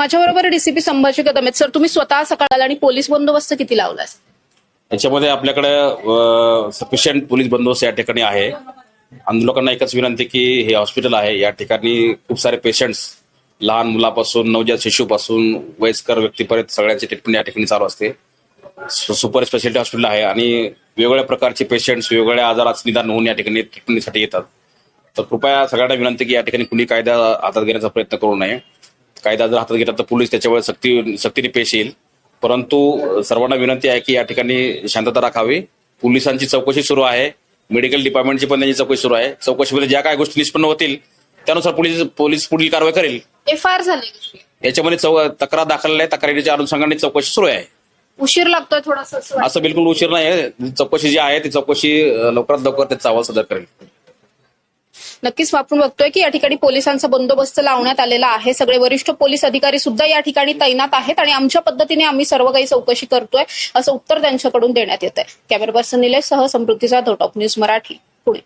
माझ्याबरोबर डीसीपी संभाजी कदम आहेत. सर तुम्ही स्वतः सकाळ आणि पोलीस बंदोबस्त किती लावला याच्यामध्ये आपल्याकडे सफिशियंट पोलीस बंदोबस्त या ठिकाणी आहे. आंदोलकांना एकच विनंती की हे हॉस्पिटल आहे. या ठिकाणी खूप सारे पेशंट्स लहान मुलापासून नवजात शिशूपासून वयस्कर व्यक्तीपर्यंत सगळ्यांची ट्रीटमेंट या ठिकाणी चालू असते. सुपर स्पेशालिटी हॉस्पिटल आहे आणि वेगवेगळ्या प्रकारचे पेशंट्स वेगवेगळ्या आजाराचं निदान होऊन या ठिकाणी ट्रीटमेंटसाठी येतात. तर कृपया सगळ्यांना विनंती की या ठिकाणी कुणी कायदा हातात घेण्याचा प्रयत्न करू नये. कायदा जर हातात घेतला तर पोलीस त्याच्यावर सक्ती सक्तीने पेश येईल. परंतु सर्वांना विनंती आहे की या ठिकाणी शांतता राखावी. पोलिसांची चौकशी सुरू आहे. मेडिकल डिपार्टमेंटची पण त्यांची चौकशी सुरू आहे. चौकशीमध्ये ज्या काय गोष्टी निष्पन्न होतील त्यानुसार पोलीस पोलीस पुढील कारवाई करेल. एफ आय आर झाली याच्यामध्ये चौ तक्रार दाखल आहे. तक्रारीच्या अनुषंगाने चौकशी सुरू आहे. उशीर लागतोय थोडासा असं बिलकुल उशीर नाही चौकशी जी आहे ती चौकशी लवकरात लवकर त्याचा अहवाल सादर करेल. नक्कीच आपण बघतोय की या ठिकाणी पोलिसांचा बंदोबस्त लावण्यात आलेला आहे. सगळे वरिष्ठ पोलीस अधिकारी सुद्धा या ठिकाणी तैनात आहेत आणि आमच्या पद्धतीने आम्ही सर्व काही चौकशी करतोय असं उत्तर त्यांच्याकडून देण्यात येत आहे कॅमेरा पर्सन निलेश सह समृद्धी जाधव टॉप न्यूज मराठी पुणे.